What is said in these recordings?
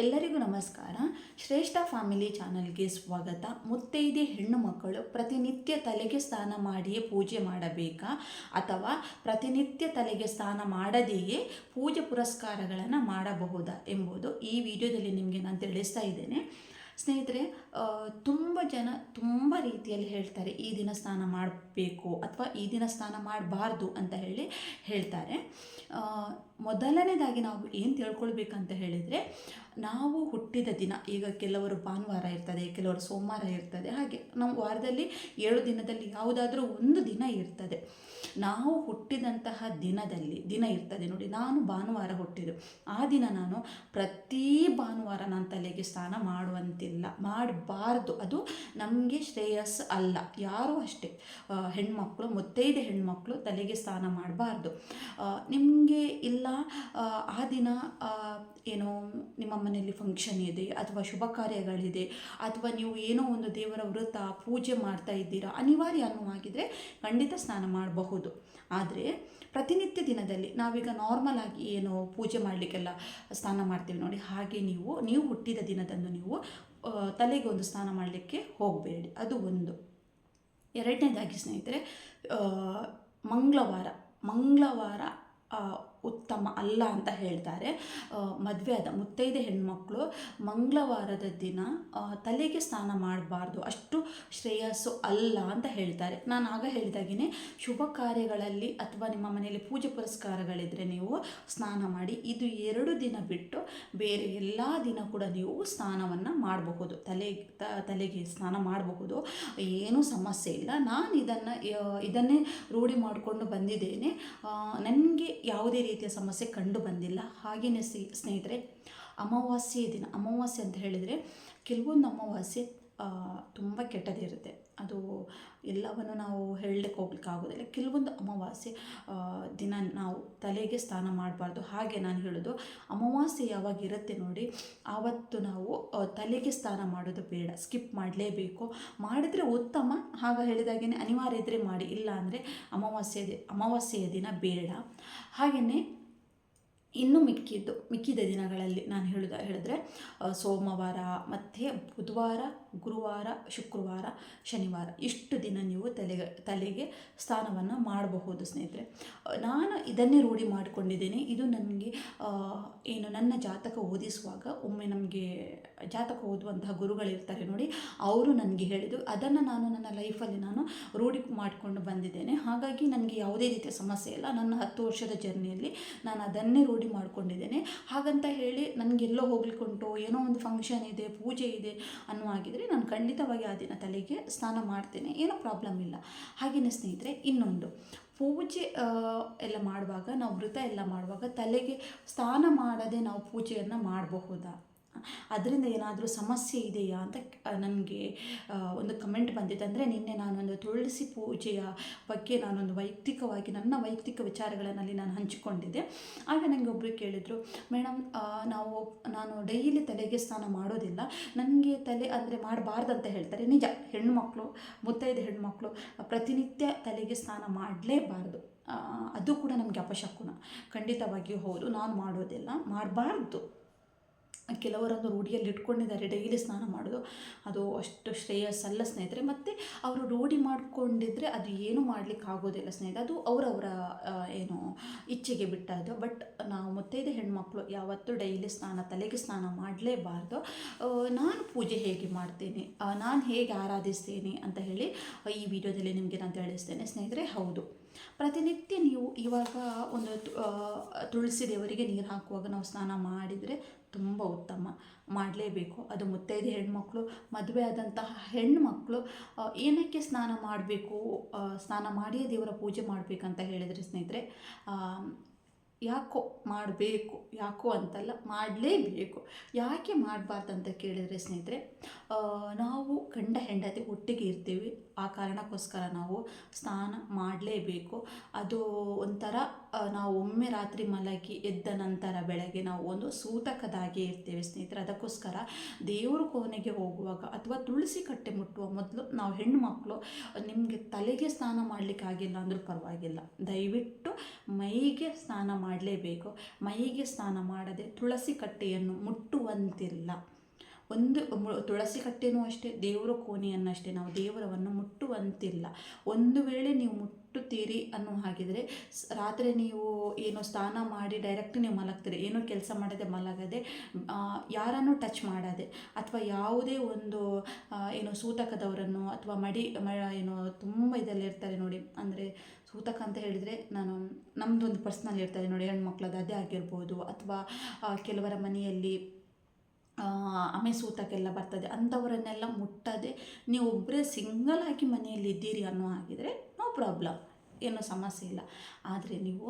ಎಲ್ಲರಿಗೂ ನಮಸ್ಕಾರ. ಶ್ರೇಷ್ಠ ಫ್ಯಾಮಿಲಿ ಚಾನಲ್ಗೆ ಸ್ವಾಗತ. ಮುತ್ತೈದೆ ಹೆಣ್ಣು ಮಕ್ಕಳು ಪ್ರತಿನಿತ್ಯ ತಲೆಗೆ ಸ್ನಾನ ಮಾಡಿಯೇ ಪೂಜೆ ಮಾಡಬೇಕಾ? ಅಥವಾ ಪ್ರತಿನಿತ್ಯ ತಲೆಗೆ ಸ್ನಾನ ಮಾಡದೆಯೇ ಪೂಜೆ ಪುರಸ್ಕಾರಗಳನ್ನು ಮಾಡಬಹುದಾ? ಎಂಬುದು ಈ ವಿಡಿಯೋದಲ್ಲಿ ನಿಮಗೆ ನಾನು ತಿಳಿಸ್ತಾ ಇದ್ದೇನೆ. ಸ್ನೇಹಿತರೆ ತುಂಬ ಜನ ತುಂಬ ರೀತಿಯಲ್ಲಿ ಹೇಳ್ತಾರೆ, ಈ ದಿನ ಸ್ನಾನ ಮಾಡಬೇಕು ಅಥವಾ ಈ ದಿನ ಸ್ನಾನ ಮಾಡಬಾರ್ದು ಅಂತ ಹೇಳಿ ಹೇಳ್ತಾರೆ. ಮೊದಲನೇದಾಗಿ ನಾವು ಏನು ತಿಳ್ಕೊಳ್ಬೇಕಂತ ಹೇಳಿದರೆ, ನಾವು ಹುಟ್ಟಿದ ದಿನ, ಈಗ ಕೆಲವರು ಭಾನುವಾರ ಇರ್ತದೆ, ಕೆಲವರು ಸೋಮವಾರ ಇರ್ತದೆ, ಹಾಗೆ ನಾವು ವಾರದಲ್ಲಿ ಏಳು ದಿನದಲ್ಲಿ ಯಾವುದಾದ್ರೂ ಒಂದು ದಿನ ಇರ್ತದೆ. ನಾವು ಹುಟ್ಟಿದಂತಹ ದಿನದಲ್ಲಿ, ದಿನ ಇರ್ತದೆ ನೋಡಿ, ನಾನು ಭಾನುವಾರ ಹುಟ್ಟಿದ್ದು, ಆ ದಿನ ನಾನು ಪ್ರತಿ ಭಾನುವಾರ ನಾನು ತಲೆಗೆ ಸ್ನಾನ ಮಾಡುವಂತಿಲ್ಲ ಮಾಡಬಾರ್ದು. ಅದು ನಮಗೆ ಶ್ರೇಯಸ್ ಅಲ್ಲ. ಯಾರೂ ಅಷ್ಟೇ. ಹೆಣ್ಮಕ್ಳು ಮುತ್ತೈದೆ ಹೆಣ್ಮಕ್ಳು ತಲೆಗೆ ಸ್ನಾನ ಮಾಡಬಾರ್ದು. ನಿಮಗೆ ಇಲ್ಲ ಆ, ದಿನ ಏನೋ ನಿಮ್ಮ ಮನೆಯಲ್ಲಿ ಫಂಕ್ಷನ್ ಇದೆ ಅಥವಾ ಶುಭ ಕಾರ್ಯಗಳಿದೆ ಅಥವಾ ನೀವು ಏನೋ ಒಂದು ದೇವರ ವೃತ ಪೂಜೆ ಮಾಡ್ತಾ ಇದ್ದೀರಾ ಅನಿವಾರ್ಯ ಅನ್ನುವಾಗಿದ್ದರೆ ಖಂಡಿತ ಸ್ನಾನ ಮಾಡಬಹುದು. ಆದರೆ ಪ್ರತಿನಿತ್ಯ ದಿನದಲ್ಲಿ ನಾವೀಗ ನಾರ್ಮಲ್ ಆಗಿ ಏನು ಪೂಜೆ ಮಾಡಲಿಕ್ಕೆಲ್ಲ ಸ್ನಾನ ಮಾಡ್ತೀವಿ ನೋಡಿ ಹಾಗೆ ನೀವು ನೀವು ಹುಟ್ಟಿದ ದಿನದಂದು ನೀವು ತಲೆಗೆ ಒಂದು ಸ್ನಾನ ಮಾಡಲಿಕ್ಕೆ ಹೋಗಬೇಡಿ. ಅದು ಒಂದು. ಎರಡನೇದಾಗಿ ಸ್ನೇಹಿತರೆ ಮಂಗಳವಾರ. ಮಂಗಳವಾರ ಉತ್ತಮ ಅಲ್ಲ ಅಂತ ಹೇಳ್ತಾರೆ. ಮದುವೆ ಆದ ಮುತ್ತೈದೆ ಹೆಣ್ಮಕ್ಳು ಮಂಗಳವಾರದ ದಿನ ತಲೆಗೆ ಸ್ನಾನ ಮಾಡಬಾರ್ದು, ಅಷ್ಟು ಶ್ರೇಯಸ್ಸು ಅಲ್ಲ ಅಂತ ಹೇಳ್ತಾರೆ. ನಾನು ಆಗ ಹೇಳಿದಾಗಿನೇ ಶುಭ ಕಾರ್ಯಗಳಲ್ಲಿ ಅಥವಾ ನಿಮ್ಮ ಮನೆಯಲ್ಲಿ ಪೂಜೆ ಪುರಸ್ಕಾರಗಳಿದ್ದರೆ ನೀವು ಸ್ನಾನ ಮಾಡಿ, ಇದು ಎರಡು ದಿನ ಬಿಟ್ಟು ಬೇರೆ ಎಲ್ಲ ದಿನ ಕೂಡ ನೀವು ಸ್ನಾನವನ್ನು ಮಾಡಬಹುದು. ತಲೆ ತಲೆಗೆ ಸ್ನಾನ ಮಾಡಬಹುದು. ಏನೂ ಸಮಸ್ಯೆ ಇಲ್ಲ. ನಾನು ಇದನ್ನು ಇದನ್ನೇ ರೂಢಿ ಮಾಡಿಕೊಂಡು ಬಂದಿದ್ದೇನೆ. ನನಗೆ ಯಾವುದೇ ರೀತಿಯ ಸಮಸ್ಯೆ ಕಂಡು ಬಂದಿಲ್ಲ. ಹಾಗೆಯೇ ಸ್ನೇ- ಸ್ನೇಹಿತರೆ ಅಮಾವಾಸ್ಯೆ ದಿನ ಅಮಾವಾಸ್ಯೆ ಅಂತ ಹೇಳಿದರೆ ಕೆಲವೊಂದು ಅಮಾವಾಸ್ಯೆ ತುಂಬ ಕೆಟ್ಟದಿರುತ್ತೆ. ಅದು ಎಲ್ಲವನ್ನು ನಾವು ಹೇಳಲಿಕ್ಕೆ ಹೋಗ್ಲಿಕ್ಕೆ ಆಗೋದಿಲ್ಲ ಕೆಲವೊಂದು ಅಮಾವಾಸ್ಯೆ ದಿನ ನಾವು ತಲೆಗೆ ಸ್ನಾನ ಮಾಡಬಾರ್ದು. ಹಾಗೆ ನಾನು ಹೇಳೋದು, ಅಮಾವಾಸ್ಯೆ ಯಾವಾಗ ಇರುತ್ತೆ ನೋಡಿ, ಆವತ್ತು ನಾವು ತಲೆಗೆ ಸ್ನಾನ ಮಾಡೋದು ಬೇಡ. ಸ್ಕಿಪ್ ಮಾಡಲೇಬೇಕು. ಮಾಡಿದರೆ ಉತ್ತಮ. ಆಗ ಹೇಳಿದಾಗೇ ಅನಿವಾರ್ಯ ಇದ್ದರೆ ಮಾಡಿ. ಇಲ್ಲ ಅಂದರೆ ಅಮಾವಾಸ್ಯೆ, ಅಮಾವಾಸ್ಯೆಯ ದಿನ ಬೇಡ. ಹಾಗೆಯೇ ಇನ್ನು ಮಿಕ್ಕಿದ್ದು, ಮಿಕ್ಕಿದ ದಿನಗಳಲ್ಲಿ ನಾನು ಹೇಳುದ, ಹೇಳಿದ್ರೆ ಸೋಮವಾರ, ಮತ್ತು ಬುಧವಾರ ಗುರುವಾರ, ಶುಕ್ರವಾರ, ಶನಿವಾರ, ಇಷ್ಟು ದಿನ ನೀವು ತಲೆಗೆ ತಲೆಗೆ ಸ್ನಾನವನ್ನು ಮಾಡಬಹುದು ಸ್ನೇಹಿತರೆ. ನಾನು ಇದನ್ನೇ ರೂಢಿ ಮಾಡಿಕೊಂಡಿದ್ದೇನೆ. ಇದು ನನಗೆ ಏನು ನನ್ನ ಜಾತಕ ಓದಿಸುವಾಗ ಒಮ್ಮೆ ನಮಗೆ ಜಾತಕ ಓದುವಂತಹ ಗುರುಗಳಿರ್ತಾರೆ ನೋಡಿ, ಅವರು ನನಗೆ ಹೇಳಿದರು. ಅದನ್ನು ನಾನು ನನ್ನ ಲೈಫಲ್ಲಿ ನಾನು ರೂಢಿ ಮಾಡಿಕೊಂಡು ಬಂದಿದ್ದೇನೆ. ಹಾಗಾಗಿ ನನಗೆ ಯಾವುದೇ ರೀತಿಯ ಸಮಸ್ಯೆ ಇಲ್ಲ. ನನ್ನ ಹತ್ತು ವರ್ಷದ ಜರ್ನಿಯಲ್ಲಿ ನಾನು ಅದನ್ನೇ ರೂಢಿ ಮಾಡಿಕೊಂಡಿದ್ದೇನೆ. ಹಾಗಂತ ಹೇಳಿ ನನಗೆಲ್ಲೋ ಹೋಗ್ಲಿಕ್ಕುಂಟು, ಏನೋ ಒಂದು ಫಂಕ್ಷನ್ ಇದೆ, ಪೂಜೆ ಇದೆ ನಾನು ಖಂಡಿತವಾಗಿ ಆ ದಿನ ತಲೆಗೆ ಸ್ನಾನ ಮಾಡ್ತೇನೆ. ಏನೋ ಪ್ರಾಬ್ಲಮ್ ಇಲ್ಲ. ಹಾಗೆಯೇ ಸ್ನೇಹಿತರೆ, ಇನ್ನೊಂದು. ಪೂಜೆ ಎಲ್ಲ ಮಾಡುವಾಗ, ನಾವು ವ್ರತ ಎಲ್ಲ ಮಾಡುವಾಗ ತಲೆಗೆ ಸ್ನಾನ ಮಾಡದೆ ನಾವು ಪೂಜೆಯನ್ನು ಮಾಡಬಹುದಾ? ಅದರಿಂದ ಏನಾದರೂ ಸಮಸ್ಯೆ ಇದೆಯಾ ಅಂತ ನನಗೆ ಒಂದು ಕಮೆಂಟ್ ಬಂದಿತ್ತು. ಅಂದರೆ ನಿನ್ನೆ ನಾನೊಂದು ತುಳಸಿ ಪೂಜೆಯ ಬಗ್ಗೆ ನಾನೊಂದು ವೈಯಕ್ತಿಕವಾಗಿ, ನನ್ನ ವೈಯಕ್ತಿಕ ವಿಚಾರಗಳನ್ನಲ್ಲಿ ನಾನು ಹಂಚಿಕೊಂಡಿದ್ದೆ. ಆಗ ನನಗೆ ಒಬ್ಬರು ಕೇಳಿದರು ಮೇಡಮ್ ನಾವು, ನಾನು ಡೈಲಿ ತಲೆಗೆ ಸ್ನಾನ ಮಾಡೋದಿಲ್ಲ. ನನಗೆ ತಲೆ ಅಂದರೆ ಅಂತ ಹೇಳ್ತಾರೆ. ನಿಜ ಹೆಣ್ಣುಮಕ್ಕಳು ಮುತ್ತೈದೆ ಹೆಣ್ಣುಮಕ್ಕಳು ಪ್ರತಿನಿತ್ಯ ತಲೆಗೆ ಸ್ನಾನ ಮಾಡಲೇಬಾರ್ದು. ಅದು ಕೂಡ ನಮಗೆ ಅಪಶಕುನ. ಖಂಡಿತವಾಗಿಯೂ ಹೌದು, ನಾನು ಮಾಡೋದಿಲ್ಲ, ಮಾಡಬಾರ್ದು. ಕೆಲವರೊಂದು ರೂಢಿಯಲ್ಲಿ ಇಟ್ಕೊಂಡಿದ್ದಾರೆ ಡೈಲಿ ಸ್ನಾನ ಮಾಡೋದು. ಅದು ಅಷ್ಟು ಶ್ರೇಯಸ್ಸಲ್ಲ ಸ್ನೇಹಿತರೆ. ಮತ್ತು ಅವರು ರೂಢಿ ಮಾಡಿಕೊಂಡಿದ್ರೆ ಅದು ಏನು ಮಾಡಲಿಕ್ಕೆ ಆಗೋದಿಲ್ಲ ಸ್ನೇಹಿತರೆ. ಅದು ಅವರವರ ಏನು ಇಚ್ಛೆಗೆ ಬಿಟ್ಟದ್ದು ಬಟ್ ನಾವು ಮುತ್ತೈದೆ ಹೆಣ್ಮಕ್ಳು ಯಾವತ್ತೂ ಡೈಲಿ ಸ್ನಾನ, ತಲೆಗೆ ಸ್ನಾನ ಮಾಡಲೇಬಾರ್ದು. ನಾನು ಪೂಜೆ ಹೇಗೆ ಮಾಡ್ತೇನೆ? ನಾನು ಹೇಗೆ ಆರಾಧಿಸ್ತೇನೆ ಅಂತ ಹೇಳಿ ಈ ವಿಡಿಯೋದಲ್ಲಿ ನಿಮಗೆ ನಾನು ತಿಳಿಸ್ತೇನೆ ಸ್ನೇಹಿತರೆ. ಹೌದು. ಪ್ರತಿನಿತ್ಯ ನೀವು ಇವಾಗ ಒಂದು ತುಳಸಿ ದೇವರಿಗೆ ನೀರು ಹಾಕುವಾಗ ನಾವು ಸ್ನಾನ ಮಾಡಿದರೆ ತುಂಬ ಉತ್ತಮ ಮಾಡಲೇಬೇಕು. ಅದು ಮುತ್ತೈದೆ ಹೆಣ್ಮಕ್ಳು, ಮದುವೆ ಆದಂತಹ ಹೆಣ್ಮಕ್ಳು ಏನಕ್ಕೆ ಸ್ನಾನ ಮಾಡಬೇಕು ಸ್ನಾನ ಮಾಡಿಯೇ ದೇವರ ಪೂಜೆ ಮಾಡಬೇಕಂತ ಹೇಳಿದರೆ ಸ್ನೇಹಿತರೆ ಯಾಕೋ ಮಾಡಬೇಕು, ಯಾಕೋ ಅಂತಲ್ಲ, ಮಾಡಲೇಬೇಕು. ಯಾಕೆ ಮಾಡಬಾರ್ದು ಅಂತ ಕೇಳಿದರೆ ಸ್ನೇಹಿತರೆ ನಾವು ಗಂಡ ಹೆಂಡತಿ ಒಟ್ಟಿಗೆ ಇರ್ತೀವಿ. ಆ ಕಾರಣಕ್ಕೋಸ್ಕರ ನಾವು ಸ್ನಾನ ಮಾಡಲೇಬೇಕು. ಅದು ಒಂಥರ ನಾವು ಒಮ್ಮೆ ರಾತ್ರಿ ಮಲಗಿ ಎದ್ದ ನಂತರ ಬೆಳಗ್ಗೆ ನಾವು ಒಂದು ಸೂತಕದಾಗೆ ಇರ್ತೇವೆ ಸ್ನೇಹಿತರೆ. ಅದಕ್ಕೋಸ್ಕರ ದೇವರು ಕೋಣೆಗೆ ಹೋಗುವಾಗ ಅಥವಾ ತುಳಸಿ ಕಟ್ಟೆ ಮುಟ್ಟುವ ಮೊದಲು ನಾವು ಹೆಣ್ಣು ಮಕ್ಕಳು ನಿಮಗೆ ತಲೆಗೆ ಸ್ನಾನ ಮಾಡಲಿಕ್ಕೆ ಆಗಿಲ್ಲ ಅಂದರೂ ಪರವಾಗಿಲ್ಲ. ದಯವಿಟ್ಟು ಮೈಗೆ ಸ್ನಾನ ಮಾಡಲೇಬೇಕು. ಮೈಗೆ ಸ್ನಾನ ಮಾಡದೆ ತುಳಸಿ ಕಟ್ಟೆಯನ್ನು ಮುಟ್ಟುವಂತಿಲ್ಲ. ಒಂದು ತುಳಸಿ ಕಟ್ಟೆನೂ ಅಷ್ಟೇ, ದೇವರ ಕೋಣೆಯನ್ನಷ್ಟೇ ನಾವು ದೇವರವನ್ನು ಮುಟ್ಟುವಂತಿಲ್ಲ. ಒಂದು ವೇಳೆ ನೀವು ಮುಟ್ಟುತ್ತೀರಿ ಅನ್ನೋ ಹಾಗಿದ್ರೆ ರಾತ್ರಿ ನೀವು ಏನೋ ಸ್ನಾನ ಮಾಡಿ ಡೈರೆಕ್ಟ್ ನೀವು ಮಲಗ್ತೀರಿ. ಏನೋ ಕೆಲಸ ಮಾಡದೆ ಮಲಗದೆ ಯಾರನ್ನು ಟಚ್ ಮಾಡದೆ, ಅಥವಾ ಯಾವುದೇ ಒಂದು ಏನೋ ಸೂತಕದವರನ್ನು ಅಥವಾ ಮಡಿ ಏನು ತುಂಬ ಇದರಲ್ಲಿ ಇರ್ತಾರೆ ನೋಡಿ. ಅಂದರೆ ಸೂತಕ ಅಂತ ಹೇಳಿದರೆ ನಾನು ನಮ್ಮದೊಂದು ಪರ್ಸ್ನಲ್ ಇರ್ತದೆ ನೋಡಿ, ಹೆಣ್ಮಕ್ಳದ್ದು, ಅದೇ ಆಗಿರ್ಬೋದು, ಅಥವಾ ಕೆಲವರ ಮನೆಯಲ್ಲಿ ಆಮೆ ಸೂತಕ್ಕೆಲ್ಲ ಬರ್ತದೆ. ಅಂಥವರನ್ನೆಲ್ಲ ಮುಟ್ಟದೆ. ನೀವು ಒಬ್ಬರೇ ಸಿಂಗಲ್ ಆಗಿ ಮನೆಯಲ್ಲಿ ಇದ್ದೀರಿ ಅನ್ನೋ ಹಾಗಿದ್ರೆ ನೋ ಪ್ರಾಬ್ಲಮ್. ಏನೂ ಸಮಸ್ಯೆ ಇಲ್ಲ. ಆದರೆ ನೀವು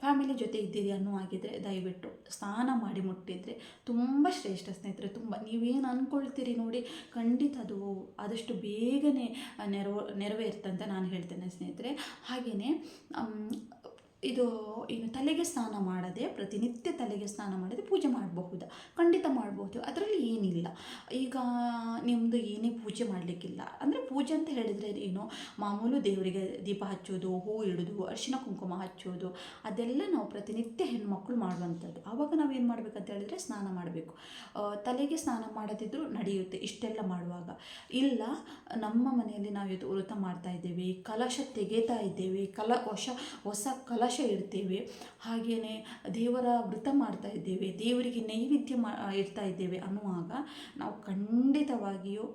ಫ್ಯಾಮಿಲಿ ಜೊತೆ ಇದ್ದೀರಿ ಅನ್ನೋ ಹಾಗಿದ್ರೆ ದಯವಿಟ್ಟು ಸ್ನಾನ ಮಾಡಿ ಮುಟ್ಟಿದರೆ ತುಂಬ ಶ್ರೇಷ್ಠ ಸ್ನೇಹಿತರೆ, ತುಂಬ. ನೀವೇನು ಅಂದ್ಕೊಳ್ತೀರಿ ನೋಡಿ, ಖಂಡಿತ ಅದು ಆದಷ್ಟು ಬೇಗನೆ ನೆರವು, ನೆರವೇರ್ತಂತ ನಾನು ಹೇಳ್ತೇನೆ ಸ್ನೇಹಿತರೆ. ಹಾಗೆಯೇ ಇದು ಏನು ತಲೆಗೆ ಸ್ನಾನ ಮಾಡದೆ, ಪ್ರತಿನಿತ್ಯ ತಲೆಗೆ ಸ್ನಾನ ಮಾಡದೆ ಪೂಜೆ ಮಾಡಬಹುದು. ಖಂಡಿತ ಮಾಡಬಹುದು. ಅದರಲ್ಲಿ ಏನಿಲ್ಲ. ಈಗ ನಿಮ್ಮದು ಏನೇ ಪೂಜೆ ಮಾಡಲಿಕ್ಕಿಲ್ಲ. ಅಂದರೆ ಪೂಜೆ ಅಂತ ಹೇಳಿದರೆ ಏನು? ಮಾಮೂಲು ದೇವರಿಗೆ ದೀಪ ಹಚ್ಚೋದು, ಹೂ ಇಡೋದು, ಅರಿಶಿನ ಕುಂಕುಮ ಹಚ್ಚೋದು, ಅದೆಲ್ಲ ನಾವು ಪ್ರತಿನಿತ್ಯ ಹೆಣ್ಮಕ್ಳು ಮಾಡುವಂಥದ್ದು. ಆವಾಗ ನಾವು ಏನು ಮಾಡಬೇಕಂತ ಹೇಳಿದರೆ ಸ್ನಾನ ಮಾಡಬೇಕು. ತಲೆಗೆ ಸ್ನಾನ ಮಾಡದಿದ್ದರೂ ನಡೆಯುತ್ತೆ ಇಷ್ಟೆಲ್ಲ ಮಾಡುವಾಗ. ಇಲ್ಲ, ನಮ್ಮ ಮನೆಯಲ್ಲಿ ನಾವು ಇದು ವ್ರತ ಮಾಡ್ತಾ ಇದ್ದೇವೆ, ಕಲಶ ತೆಗೆತಾ ಇದ್ದೇವೆ, ಕಲ ಹೊಸ ಹೊಸ ಕಲಶ ಇಡ್ತೇವೆ. ಹಾಗೆಯೇ ದೇವರ ವ್ರತ ಮಾಡ್ತಾ ಇದ್ದೇವೆ, ದೇವರಿಗೆ ನೈವೇದ್ಯ ಮಾ, ಇಡ್ತಾ ಇದ್ದೇವೆ ಅನ್ನುವಾಗ ನಾವು ಖಂಡಿತವಾಗಿಯೂ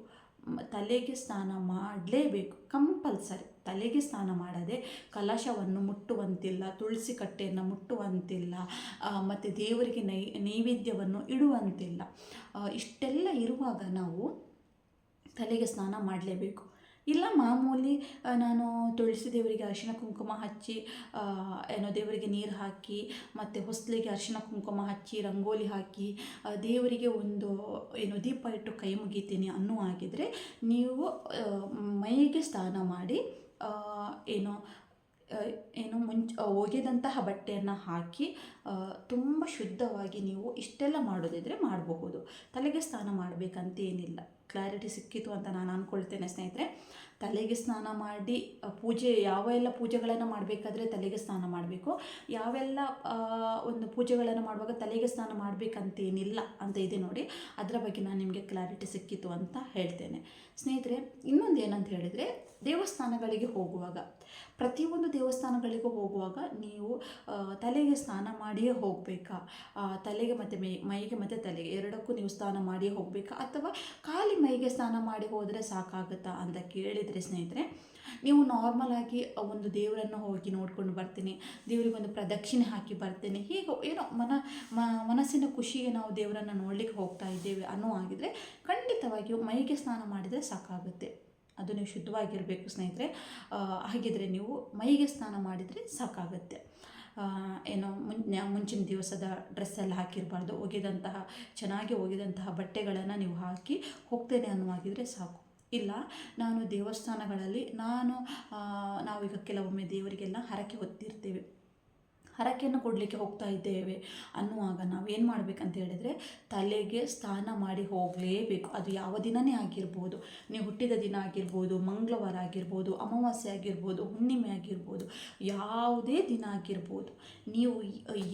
ತಲೆಗೆ ಸ್ನಾನ ಮಾಡಲೇಬೇಕು. ಕಂಪಲ್ಸರಿ. ತಲೆಗೆ ಸ್ನಾನ ಮಾಡದೆ ಕಲಶವನ್ನು ಮುಟ್ಟುವಂತಿಲ್ಲ, ತುಳಸಿ ಕಟ್ಟೆಯನ್ನು ಮುಟ್ಟುವಂತಿಲ್ಲ ಮತ್ತು ದೇವರಿಗೆ ನೈ, ನೈವೇದ್ಯವನ್ನು ಇಡುವಂತಿಲ್ಲ. ಇಷ್ಟೆಲ್ಲ ಇರುವಾಗ ನಾವು ತಲೆಗೆ ಸ್ನಾನ ಮಾಡಲೇಬೇಕು. ಇಲ್ಲ ಮಾಮೂಲಿ ನಾನು ತುಳಸಿ ದೇವರಿಗೆ ಅರಿಶಿನ ಕುಂಕುಮ ಹಚ್ಚಿ ಏನೋ ದೇವರಿಗೆ ನೀರು ಹಾಕಿ, ಮತ್ತು ಹೊಸ್ಲಿಗೆ ಅರಿಶಿನ ಕುಂಕುಮ ಹಚ್ಚಿ, ರಂಗೋಲಿ ಹಾಕಿ ದೇವರಿಗೆ ಒಂದು, ಏನು ದೀಪ ಇಟ್ಟು ಕೈ ಮುಗಿತೀನಿ ಅನ್ನೋ ಆಗಿದ್ದರೆ ನೀವು ಮೈಗೆ ಸ್ನಾನ ಮಾಡಿ ಏನೋ ಏನು ಮುಂಚೆ ಒಗೆದಂತಹ ಬಟ್ಟೆಯನ್ನು ಹಾಕಿ ತುಂಬ ಶುದ್ಧವಾಗಿ ನೀವು ಇಷ್ಟೆಲ್ಲ ಮಾಡೋದಿದ್ರೆ ಮಾಡಬಹುದು. ತಲೆಗೆ ಸ್ನಾನ ಮಾಡಬೇಕಂತೇನಿಲ್ಲ. ಕ್ಲಾರಿಟಿ ಸಿಕ್ಕಿತು ಅಂತ ನಾನು ಅಂದ್ಕೊಳ್ತೇನೆ ಸ್ನೇಹಿತರೆ. ತಲೆಗೆ ಸ್ನಾನ ಮಾಡಿ ಪೂಜೆ, ಯಾವ ಎಲ್ಲ ಪೂಜೆಗಳನ್ನು ಮಾಡಬೇಕಾದ್ರೆ ತಲೆಗೆ ಸ್ನಾನ ಮಾಡಬೇಕು. ಯಾವೆಲ್ಲ ಒಂದು ಪೂಜೆಗಳನ್ನು ಮಾಡುವಾಗ ತಲೆಗೆ ಸ್ನಾನ ಮಾಡಬೇಕಂತೇನಿಲ್ಲ ಅಂತ ಇದೆ ನೋಡಿ. ಅದರ ಬಗ್ಗೆ ನಾನು ನಿಮಗೆ ಕ್ಲಾರಿಟಿ ಸಿಕ್ಕಿತು ಅಂತ ಹೇಳ್ತೇನೆ. ಸ್ನೇಹಿತರೆ, ಇನ್ನೊಂದು ಏನಂತ ಹೇಳಿದರೆ, ದೇವಸ್ಥಾನಗಳಿಗೆ ಹೋಗುವಾಗ. ಪ್ರತಿಯೊಂದು ದೇವಸ್ಥಾನಗಳಿಗೂ ಹೋಗುವಾಗ ನೀವು ತಲೆಗೆ ಸ್ನಾನ ಮಾಡಿಯೇ ಹೋಗಬೇಕಾ? ತಲೆಗೆ ಮತ್ತು ಮೈ, ಮೈಗೆ ಮತ್ತು ತಲೆಗೆ ಎರಡಕ್ಕೂ ನೀವು ಸ್ನಾನ ಮಾಡಿಯೇ ಹೋಗಬೇಕಾ? ಅಥವಾ ಖಾಲಿ ಮೈಗೆ ಸ್ನಾನ ಮಾಡಿ ಹೋದರೆ ಸಾಕಾಗುತ್ತಾ ಅಂತ ಕೇಳಿದರೆ ಸ್ನೇಹಿತರೆ, ನೀವು ನಾರ್ಮಲ್ ಆಗಿ ಒಂದು ದೇವರನ್ನು ಹೋಗಿ ನೋಡ್ಕೊಂಡು ಬರ್ತೀನಿ, ದೇವರಿಗೆ ಒಂದು ಪ್ರದಕ್ಷಿಣೆ ಹಾಕಿ ಬರ್ತೇನೆ, ಹೀಗೆ ಏನೋ ಮನ ಮನಸ್ಸಿನ ಖುಷಿಗೆ ನಾವು ದೇವರನ್ನು ನೋಡಲಿಕ್ಕೆ ಹೋಗ್ತಾ ಇದ್ದೇವೆ ಅನ್ನೋ ಆಗಿದರೆ ಖಂಡಿತವಾಗಿಯೂ ಮೈಗೆ ಸ್ನಾನ ಮಾಡಿದರೆ ಸಾಕಾಗುತ್ತೆ. ಅದು ನೀವು ಶುದ್ಧವಾಗಿರಬೇಕು ಸ್ನೇಹಿತರೆ. ಹಾಗಿದ್ರೆ ನೀವು ಮೈಗೆ ಸ್ನಾನ ಮಾಡಿದರೆ ಸಾಕಾಗುತ್ತೆ. ಏನೋ ಮುನ್ ಮುಂಚಿನ ದಿವಸದ ಡ್ರೆಸ್ ಎಲ್ಲ ಹಾಕಿರಬಾರ್ದು, ಒಗೆದಂತಹ, ಚೆನ್ನಾಗಿ ಒಗೆದಂತಹ ಬಟ್ಟೆಗಳನ್ನು ನೀವು ಹಾಕಿ ಹೋಗ್ತೇನೆ ಅನ್ನುವಾಗಿದ್ರೆ ಸಾಕು. ಇಲ್ಲ. ನಾನು ದೇವಸ್ಥಾನಗಳಲ್ಲಿ ನಾನು ನಾವೀಗ ಕೆಲವೊಮ್ಮೆ ದೇವರಿಗೆಲ್ಲ ಹರಕೆ ಹೊತ್ತಿರ್ತೇವೆ. ಹರಕೆಯನ್ನು ಕೊಡಲಿಕ್ಕೆ ಹೋಗ್ತಾ ಇದ್ದೇವೆ. ಅನ್ನುವಾಗ ನಾವೇನು ಮಾಡಬೇಕಂತ ಹೇಳಿದರೆ, ತಲೆಗೆ ಸ್ನಾನ ಮಾಡಿ ಹೋಗಲೇಬೇಕು. ಅದು ಯಾವ ದಿನವೇ ಆಗಿರ್ಬೋದು. ನೀವು ಹುಟ್ಟಿದ ದಿನ ಆಗಿರ್ಬೋದು, ಮಂಗಳವಾರ ಆಗಿರ್ಬೋದು, ಅಮಾವಾಸ್ಯೆ ಆಗಿರ್ಬೋದು, ಹುಣ್ಣಿಮೆ ಆಗಿರ್ಬೋದು, ಯಾವುದೇ ದಿನ ಆಗಿರ್ಬೋದು. ನೀವು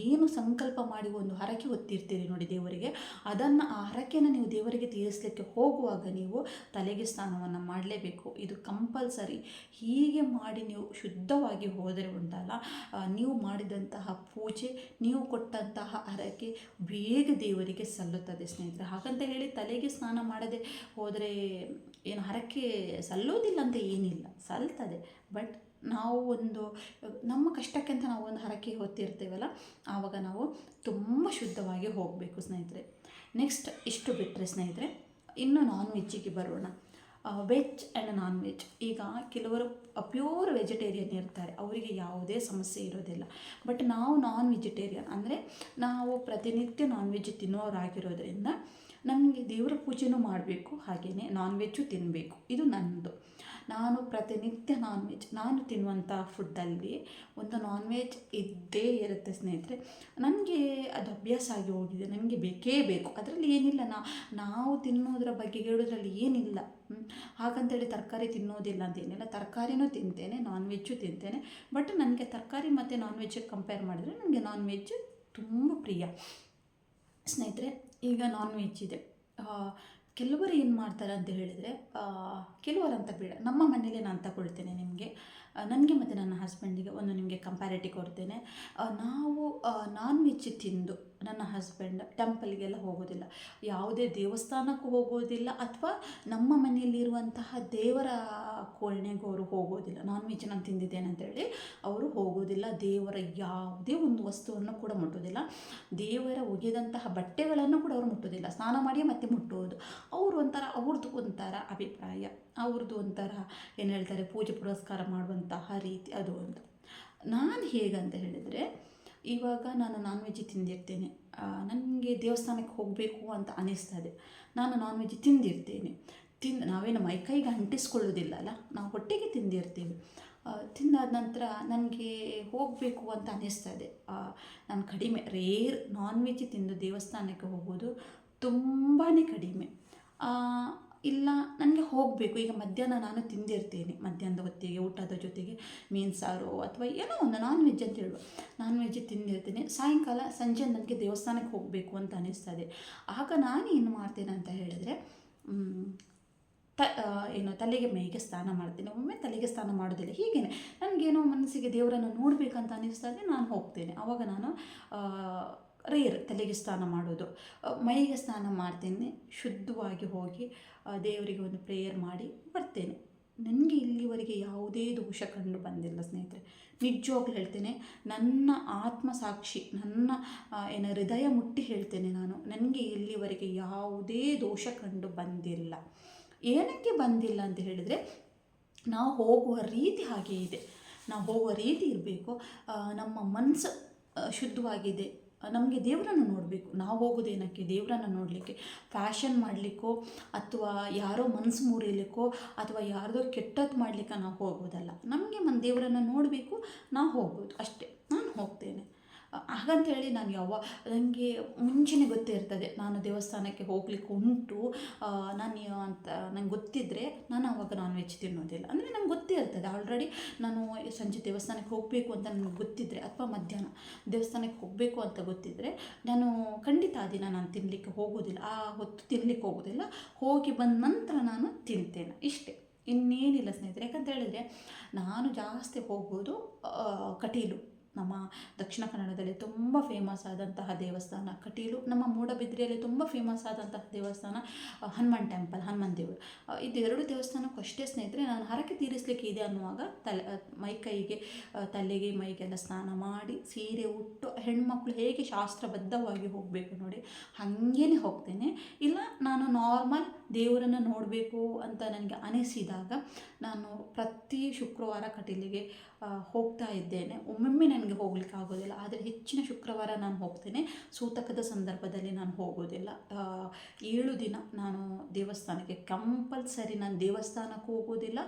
ಏನು ಸಂಕಲ್ಪ ಮಾಡಿ ಒಂದು ಹರಕೆ ಹೊತ್ತಿರ್ತೀರಿ ನೋಡಿ ದೇವರಿಗೆ, ಅದನ್ನು ಆ ಹರಕೆಯನ್ನು ನೀವು ದೇವರಿಗೆ ತೀರಿಸಲಿಕ್ಕೆ ಹೋಗುವಾಗ ನೀವು ತಲೆಗೆ ಸ್ನಾನವನ್ನು ಮಾಡಲೇಬೇಕು. ಇದು ಕಂಪಲ್ಸರಿ. ಹೀಗೆ ಮಾಡಿ ನೀವು ಶುದ್ಧವಾಗಿ ಹೋದರೆ ಉಂಟಲ್ಲ ನೀವು ನೀವು ಮಾಡಿದಂತಹ ಪೂಜೆ, ನೀವು ಕೊಟ್ಟಂತಹ ಹರಕೆ ಬೇಗ ದೇವರಿಗೆ ಸಲ್ಲುತ್ತದೆ ಸ್ನೇಹಿತರೆ. ಹಾಗಂತ ಹೇಳಿ ತಲೆಗೆ ಸ್ನಾನ ಮಾಡದೆ ಹೋದರೆ ಏನು ಹರಕೆ ಸಲ್ಲೋದಿಲ್ಲ ಅಂತ ಏನಿಲ್ಲ. ಸಲ್ತದೆ. ಬಟ್ ನಾವು ಒಂದು, ನಮ್ಮ ಕಷ್ಟಕ್ಕೆ ಅಂತ ನಾವು ಒಂದು ಹರಕೆ ಹೊತ್ತಿರ್ತೇವಲ್ಲ, ಆವಾಗ ನಾವು ತುಂಬ ಶುದ್ಧವಾಗಿ ಹೋಗಬೇಕು ಸ್ನೇಹಿತರೆ. ನೆಕ್ಸ್ಟ್ ಇಷ್ಟು ಬಿಟ್ಟರೆ ಸ್ನೇಹಿತರೆ, ಇನ್ನು ನಾನ್ ವೆಜ್ಜಿಗೆ ಬರೋಣ. ವೆಜ್ ಆ್ಯಂಡ್ ನಾನ್ ವೆಜ್ ಈಗ ಕೆಲವರು ಪ್ಯೂರ್ ವೆಜಿಟೇರಿಯನ್ ಇರ್ತಾರೆ. ಅವರಿಗೆ ಯಾವುದೇ ಸಮಸ್ಯೆ ಇರೋದಿಲ್ಲ. ಬಟ್ ನಾವು ನಾನ್ ವೆಜಿಟೇರಿಯನ್ ಅಂದರೆ ನಾವು ಪ್ರತಿನಿತ್ಯ ನಾನ್ ವೆಜ್ ತಿನ್ನೋರಾಗಿರೋದ್ರಿಂದ ನಮಗೆ ದೇವರ ಪೂಜೆನೂ ಮಾಡಬೇಕು ಹಾಗೆಯೇ ನಾನ್ ವೆಜ್ಜು ತಿನ್ನಬೇಕು ಇದು ನನ್ನದು ನಾನು ಪ್ರತಿನಿತ್ಯ ನಾನ್ ವೆಜ್ ನಾನು ತಿನ್ನುವಂಥ ಫುಡ್ಡಲ್ಲಿ ಒಂದು ನಾನ್ ವೆಜ್ ಇದ್ದೇ ಇರುತ್ತೆ ಸ್ನೇಹಿತರೆ. ನನಗೆ ಅದು ಅಭ್ಯಾಸ ಆಗಿ ಹೋಗಿದೆ, ನನಗೆ ಬೇಕೇ ಬೇಕು. ಅದರಲ್ಲಿ ಏನಿಲ್ಲ, ನಾ, ನಾವು ತಿನ್ನೋದ್ರ ಬಗ್ಗೆ ಹೇಳೋದ್ರಲ್ಲಿ ಏನಿಲ್ಲ. ಹಾಗಂತೇಳಿ ತರಕಾರಿ ತಿನ್ನೋದಿಲ್ಲ ಅಂತೇನಿಲ್ಲ ತರಕಾರಿನೂ ತಿಂತೇನೆ ನಾನ್ ವೆಜ್ಜು ತಿಂತೇನೆ. ಬಟ್ ನನಗೆ ತರಕಾರಿ ಮತ್ತು ನಾನ್ ವೆಜ್ಜಿಗೆ ಕಂಪೇರ್ ಮಾಡಿದ್ರೆ ನನಗೆ ನಾನ್ ವೆಜ್ ತುಂಬ ಪ್ರಿಯ. ಸ್ನೇಹಿತರೆ, ಈಗ ನಾನ್ ವೆಜ್ ಇದೆ ಕೆಲವರು ಏನು ಮಾಡ್ತಾರೆ ಅಂತ ಹೇಳಿದರೆ ಕೆಲವರು ಅಂತ ಬೇಡ, ನಮ್ಮ ಮನೇಲಿ ನಾನು ತಗೊಳ್ತೇನೆ ನಿಮಗೆ. ನನಗೆ ಮತ್ತು ನನ್ನ ಹಸ್ಬೆಂಡಿಗೆ ಒಂದು ನಿಮಗೆ ಕಂಪ್ಯಾರಿಟಿ ಕೊಡ್ತೇನೆ. ನಾವು ನಾನ್ ವೆಜ್ ತಿಂದು ನನ್ನ ಹಸ್ಬೆಂಡ್ ಟೆಂಪಲ್ಗೆಲ್ಲ ಹೋಗೋದಿಲ್ಲ. ಯಾವುದೇ ದೇವಸ್ಥಾನಕ್ಕೂ ಹೋಗೋದಿಲ್ಲ ಅಥವಾ ನಮ್ಮ ಮನೆಯಲ್ಲಿರುವಂತಹ ದೇವರ ಕೋಣೆಗೂ ಅವರು ಹೋಗೋದಿಲ್ಲ. ನಾನ್ ವೆಜ್ ನಾನು ತಿಂದಿದ್ದೇನೆ ಅಂತೇಳಿ ಅವರು ಹೋಗೋದಿಲ್ಲ. ದೇವರ ಯಾವುದೇ ಒಂದು ವಸ್ತುವನ್ನು ಕೂಡ ಮುಟ್ಟೋದಿಲ್ಲ. ದೇವರ ಒಗೆದಂತಹ ಬಟ್ಟೆಗಳನ್ನು ಕೂಡ ಅವರು ಮುಟ್ಟೋದಿಲ್ಲ. ಸ್ನಾನ ಮಾಡಿ ಮತ್ತೆ ಮುಟ್ಟುವುದು ಅವರು ಒಂಥರ ಅವ್ರದ್ದು ಒಂಥರ ಅಭಿಪ್ರಾಯ. ಅವ್ರದ್ದು ಒಂಥರ ಏನು ಹೇಳ್ತಾರೆ, ಪೂಜೆ ಪುರಸ್ಕಾರ ಮಾಡುವಂತಹ ರೀತಿ ಅದು ಒಂದು. ನಾನು ಹೇಗಂತ ಹೇಳಿದರೆ ಇವಾಗ ನಾನು ನಾನ್ ವೆಜ್ ತಿಂದಿರ್ತೇನೆ ನನಗೆ ದೇವಸ್ಥಾನಕ್ಕೆ ಹೋಗಬೇಕು ಅಂತ ಅನಿಸ್ತದೆ ನಾನು ನಾನ್ ವೆಜ್ ತಿಂದಿರ್ತೇನೆ. ತಿಂದು, ನಾವೇನು ಮೈಕೈಗೆ ಅಂಟಿಸ್ಕೊಳ್ಳೋದಿಲ್ಲ ಅಲ್ಲ? ನಾವು ಹೊಟ್ಟೆಗೆ ತಿಂದಿರ್ತೀವಿ. ತಿಂದಾದ ನಂತರ ನನಗೆ ಹೋಗಬೇಕು ಅಂತ ಅನ್ನಿಸ್ತದೆ ನಾನು ಕಡಿಮೆ, ರೇರ್ ನಾನ್ ವೆಜ್ ತಿಂದು ದೇವಸ್ಥಾನಕ್ಕೆ ಹೋಗೋದು ತುಂಬಾ ಕಡಿಮೆ. ಇಲ್ಲ, ನನಗೆ ಹೋಗಬೇಕು. ಈಗ ಮಧ್ಯಾಹ್ನ ನಾನು ತಿಂದಿರ್ತೀನಿ. ಮಧ್ಯಾಹ್ನದ ಹೊತ್ತಿಗೆ, ಊಟದ ಜೊತೆಗೆ ಮೀನು ಸಾರು ಅಥವಾ ಏನೋ ಒಂದು ನಾನ್ ವೆಜ್ ಅಂತ ಹೇಳುವ ನಾನ್ ವೆಜ್ ತಿಂದಿರ್ತೀನಿ. ಸಾಯಂಕಾಲ ಸಂಜೆ ನನಗೆ ದೇವಸ್ಥಾನಕ್ಕೆ ಹೋಗಬೇಕು ಅಂತ ಅನಿಸ್ತದೆ. ಆಗ ನಾನು ಏನು ಮಾಡ್ತೇನೆ ಅಂತ ಹೇಳಿದರೆ ತ ಏನು ತಲೆಗೆ ಮೈಗೆ ಸ್ನಾನ ಮಾಡ್ತೇನೆ. ಒಮ್ಮೆ ತಲೆಗೆ ಸ್ನಾನ ಮಾಡೋದಿಲ್ಲ. ಹೀಗೇನೆ ನನಗೇನೋ ಮನಸ್ಸಿಗೆ ದೇವರನ್ನು ನೋಡಬೇಕಂತ ಅನಿಸ್ತದೆ, ನಾನು ಹೋಗ್ತೇನೆ. ಆವಾಗ ನಾನು ರೇರ್ ತಲೆಗೆ ಸ್ನಾನ ಮಾಡೋದು. ಮೈಗೆ ಸ್ನಾನ ಮಾಡ್ತೇನೆ, ಶುದ್ಧವಾಗಿ ಹೋಗಿ ದೇವರಿಗೆ ಒಂದು ಪ್ರೇಯರ್ ಮಾಡಿ ಬರ್ತೇನೆ. ನನಗೆ ಇಲ್ಲಿವರೆಗೆ ಯಾವುದೇ ದೋಷ ಕಂಡು ಬಂದಿಲ್ಲ ಸ್ನೇಹಿತರೆ. ನಿಜವಾಗ್ಲೂ ಹೇಳ್ತೇನೆ, ನನ್ನ ಆತ್ಮಸಾಕ್ಷಿ ನನ್ನ ಏನ ಹೃದಯ ಮುಟ್ಟಿ ಹೇಳ್ತೇನೆ ನಾನು. ನನಗೆ ಇಲ್ಲಿವರೆಗೆ ಯಾವುದೇ ದೋಷ ಕಂಡು ಬಂದಿಲ್ಲ. ಏನಕ್ಕೆ ಬಂದಿಲ್ಲ ಅಂತ ಹೇಳಿದರೆ, ನಾವು ಹೋಗುವ ರೀತಿ ಹಾಗೆ ಇದೆ. ನಾವು ಹೋಗುವ ರೀತಿ ಇರಬೇಕು. ನಮ್ಮ ಮನಸ್ಸು ಶುದ್ಧವಾಗಿದೆ. ನಮಗೆ ದೇವರನ್ನು ನೋಡಬೇಕು. ನಾವು ಹೋಗೋದೇನಕ್ಕೆ ದೇವರನ್ನು ನೋಡಲಿಕ್ಕೆ ಫ್ಯಾಷನ್ ಮಾಡಲಿಕ್ಕೋ, ಅಥವಾ ಯಾರೋ ಮನಸ್ಸು ಮುರಿಲಿಕ್ಕೋ, ಅಥವಾ ಯಾರ್ದೋ ಕೆಟ್ಟದ್ದು ಮಾಡಲಿಕ್ಕೆ ನಾವು ಹೋಗೋದಲ್ಲ. ನಮಗೆ ಮನ ದೇವರನ್ನು ನೋಡಬೇಕು, ನಾವು ಹೋಗ್ಬೋದು. ಅಷ್ಟೇ. ನಾನು ಹೋಗ್ತೇನೆ. ಹಾಗಂತೇಳಿ ನಾನು ಯಾವ ನನಗೆ ಮುಂಚೆನೇ ಗೊತ್ತೇ ಇರ್ತದೆ. ನಾನು ದೇವಸ್ಥಾನಕ್ಕೆ ಹೋಗ್ಲಿಕ್ಕೆ ಉಂಟು. ನಾನು ಅಂತ ನಂಗೆ ಗೊತ್ತಿದ್ದರೆ ನಾನು ಆವಾಗ ನಾನ್ ವೆಜ್ ತಿನ್ನೋದಿಲ್ಲ. ಅಂದರೆ ನಂಗೆ ಗೊತ್ತೇ ಇರ್ತದೆ. ಆಲ್ರೆಡಿ ನಾನು ಸಂಜೆ ದೇವಸ್ಥಾನಕ್ಕೆ ಹೋಗಬೇಕು ಅಂತ ನನಗೆ ಗೊತ್ತಿದ್ದರೆ ಅಥವಾ ಮಧ್ಯಾಹ್ನ ದೇವಸ್ಥಾನಕ್ಕೆ ಹೋಗಬೇಕು ಅಂತ ಗೊತ್ತಿದ್ದರೆ ನಾನು ಖಂಡಿತ ಆ ದಿನ ನಾನು ತಿನ್ನಲಿಕ್ಕೆ ಹೋಗೋದಿಲ್ಲ. ಆ ಹೊತ್ತು ತಿನ್ನಲಿಕ್ಕೆ ಹೋಗೋದಿಲ್ಲ. ಹೋಗಿ ಬಂದ ನಂತರ ನಾನು ತಿಂತೇನೆ. ಇಷ್ಟೇ. ಇನ್ನೇನಿಲ್ಲ ಸ್ನೇಹಿತರೆ. ಯಾಕಂತ ಹೇಳಿದರೆ, ನಾನು ಜಾಸ್ತಿ ಹೋಗೋದು ಕಟೀಲು. ನಮ್ಮ ದಕ್ಷಿಣ ಕನ್ನಡದಲ್ಲಿ ತುಂಬ ಫೇಮಸ್ ಆದಂತಹ ದೇವಸ್ಥಾನ. ಕಟೀಲು ನಮ್ಮ ಮೂಡಬಿದ್ರಿಯಲ್ಲಿ ತುಂಬ ಫೇಮಸ್ ಆದಂತಹ ದೇವಸ್ಥಾನ ಹನುಮಾನ್ ಟೆಂಪಲ್ ಹನುಮಾನ್ ದೇವರು. ಇದು ಎರಡು ದೇವಸ್ಥಾನಕ್ಕೂ ಅಷ್ಟೇ ಸ್ನೇಹಿತರೆ, ನಾನು ಹರಕೆ ತೀರಿಸಲಿಕ್ಕೆ ಇದೆ ಅನ್ನುವಾಗ ತಲೆ ಮೈ ಕೈಗೆ ತಲೆಗೆ, ಮೈಗೆಲ್ಲ ಸ್ನಾನ ಮಾಡಿ ಸೀರೆ ಉಟ್ಟು ಹೆಣ್ಮಕ್ಳು ಹೇಗೆ ಶಾಸ್ತ್ರಬದ್ಧವಾಗಿ ಹೋಗಬೇಕು ನೋಡಿ, ಹಾಗೇನೆ ಹೋಗ್ತೇನೆ. ಇಲ್ಲ, ನಾನು ನಾರ್ಮಲ್ ದೇವರನ್ನು ನೋಡಬೇಕು ಅಂತ ನನಗೆ ಅನಿಸಿದಾಗ ನಾನು ಪ್ರತಿ ಶುಕ್ರವಾರ ಕಟೀಲಿಗೆ ಹೋಗ್ತಾ ಇದ್ದೇನೆ. ಒಮ್ಮೊಮ್ಮೆ ನನಗೆ ಹೋಗ್ಲಿಕ್ಕೆ ಆಗೋದಿಲ್ಲ. ಆದರೆ ಹೆಚ್ಚಿನ ಶುಕ್ರವಾರ ನಾನು ಹೋಗ್ತೇನೆ. ಸೂತಕದ ಸಂದರ್ಭದಲ್ಲಿ ನಾನು ಹೋಗೋದಿಲ್ಲ. ಏಳು ದಿನ ನಾನು ದೇವಸ್ಥಾನಕ್ಕೆ ಕಂಪಲ್ಸರಿ ನಾನು ದೇವಸ್ಥಾನಕ್ಕೂ ಹೋಗೋದಿಲ್ಲ.